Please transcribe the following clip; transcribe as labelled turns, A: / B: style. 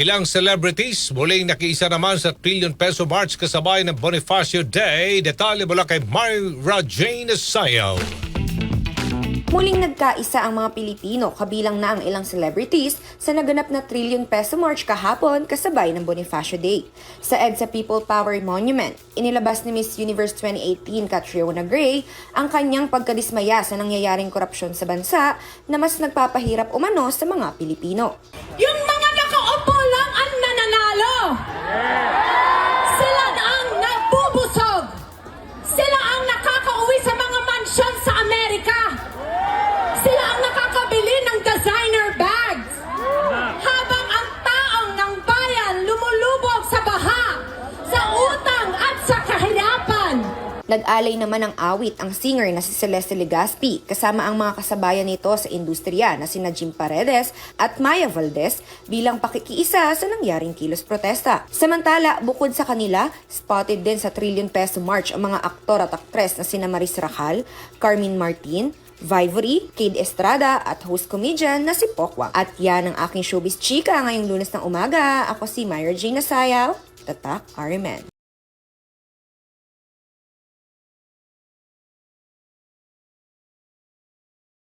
A: Ilang celebrities muling nakiisa naman sa trillion peso march kasabay ng Bonifacio Day. Detalye mula kay Myra Jane Sayaw.
B: Muling nagkaisa ang mga Pilipino kabilang na ang ilang celebrities sa naganap na Trillion Peso March kahapon kasabay ng Bonifacio Day. Sa EDSA People Power Monument, inilabas ni Miss Universe 2018 Catriona Gray ang kanyang pagkadismaya sa nangyayaring korupsyon sa bansa na mas nagpapahirap umano sa mga Pilipino.
C: Yung
B: Nag-alay naman ng awit ang singer na si Celeste Legaspi kasama ang mga kasabayan nito sa industriya na sina Jim Paredes at Maya Valdez bilang pakikiisa sa nangyaring kilos protesta. Samantala, bukod sa kanila, spotted din sa Trillion Peso March ang mga aktor at aktres na sina Maris Racal, Carmen Martin, Vivory, Kid Estrada at host comedian na si Pokwa. At yan ang aking showbiz chika ngayong lunes ng umaga. Ako si Myra Jane Nasayaw, Tatak RMN.